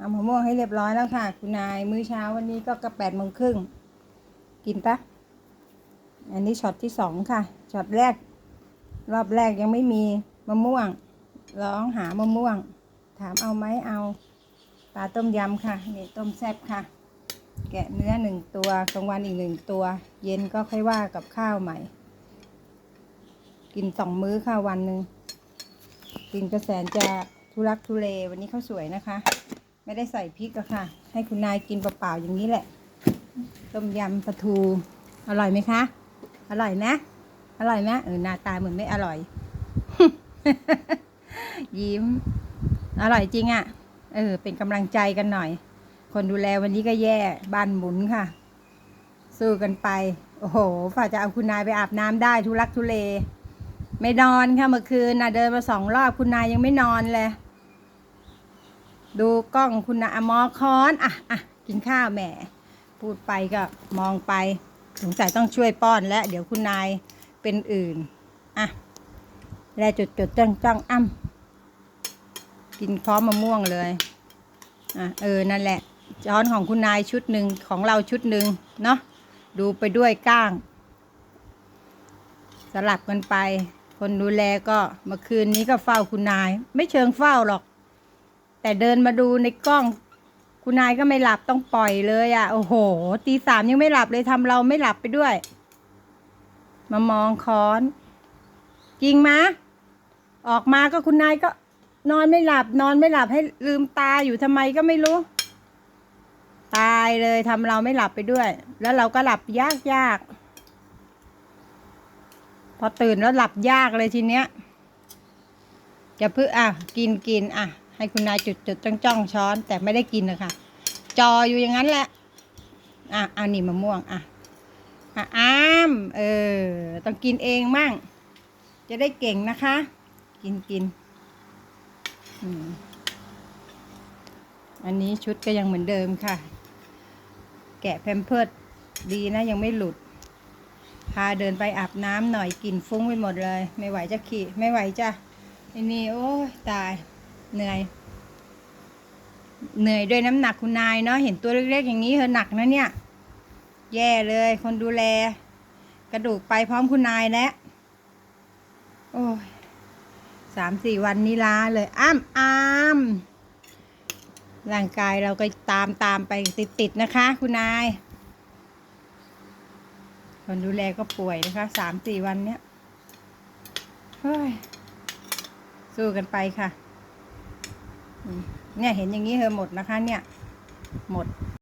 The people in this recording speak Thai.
เอามะม่วงให้เรียบร้อยแล้วค่ะ คุณนายมื้อเช้าวันนี้ก็กระแปดโมงครึ่งกินปะอันนี้ช็อตที่สองค่ะช็อตแรก รอบแรกยังไม่มีมะม่วง ร้องหามะม่วง ถามเอาไหมเอาปลาต้มยำค่ะนี่ต้มแซ่บค่ะ แกะเนื้อหนึ่งตัวกลางวันอีกหนึ่งตัว เย็นก็ค่อยว่ากับข้าวใหม่ กินสองมื้อค่ะวันหนึ่งกินกระแสนจะทุรักทุเลวันนี้ข้าวสวยนะคะ ไม่ได้ใส่พริกอะค่ะ ให้คุณนายกินเปล่าๆอย่างนี้แหละ ต้มยำปลาทู อร่อยไหมคะ อร่อยนะ อร่อยไหมเออหน้าตาเหมือนไม่อร่อย ยิ้ม อร่อยจริงอะ่ะ เออ เป็นกำลังใจกันหน่อย คนดูแลวันนี้ก็แย่ บ้านหมุนค่ะ สู้กันไป โอ้โหฝ่าจะเอาคุณนายไปอาบน้ำได้ทุลักทุเล ไม่นอนค่ะเมื่อคืนน่ะเดินมาสองรอบคุณนายยังไม่นอนเลย ดูกล้องคุณนายอะมอคอนอะอะกินข้าวแหมพูดไปก็มองไปสงสัยต้องช่วยป้อนแล้ว เดี๋ยวคุณนายเป็นอื่นอะแลจุดจุดจ้องจ้องอ้ำกินพร้อมมะม่วงเลยอะเออนั่นแหละช้อนของคุณนายชุดหนึ่งของเราชุดหนึ่งเนาะดูไปด้วยก้าง สลับกันไป คนดูแลก็เมื่อคืนนี้ก็เฝ้าคุณนาย ไม่เชิงเฝ้าหรอก แต่เดินมาดูในกล้อง คุณนายก็ไม่หลับต้องปล่อยเลยอะ่ะ โอ้โห ตีสามยังไม่หลับเลยทำเราไม่หลับไปด้วย มามองค้อน จริงมะ ออกมาก็คุณนายก็ นอนไม่หลับ นอนไม่หลับให้ลืมตาอยู่ทำไมก็ไม่รู้ ตายเลยทำเราไม่หลับไปด้วย แล้วเราก็หลับยากยากพอตื่นแล้วหลับยากเลยทีเนี้ยจะเพื่ออะ กินกินอะ ให้คุณนายจุดจุดจ้องจ้องช้อนแต่ไม่ได้กินนะคะจออยู่อย่างนั้นแหละ อะเอานี่มะม่วงอะอะอ้ามเออต้องกินเองมั่ง จะได้เก่งนะคะ กินกินอันนี้ชุดก็ยังเหมือนเดิมค่ะ แกะแพมเพิร์ดดีนะยังไม่หลุด พาเดินไปอาบน้ำหน่อยกลิ่นฟุ้งไปหมดเลย ไม่ไหวจะขี่ไม่ไหวจ้ะไอ้นี่โอ้ยตาย เหนื่อย เหนื่อยด้วยน้ำหนักคุณนายเนาะเห็นตัวเล็กๆอย่างนี้เธอหนักนะเนี่ย แย่เลย คนดูแล กระดูกไปพร้อมคุณนายแล้วโอ้ยสามสี่วันนี้ล้าเลย อ้ามอ้ามร่างกายเราก็ตามตามไปติดๆนะคะ คุณนาย คนดูแลก็ป่วยนะคะสามสี่วันเนี้ยเฮ้ย สู้กันไปค่ะ เนี่ยเห็นอย่างนี้เธอหมดนะคะเนี่ย หมด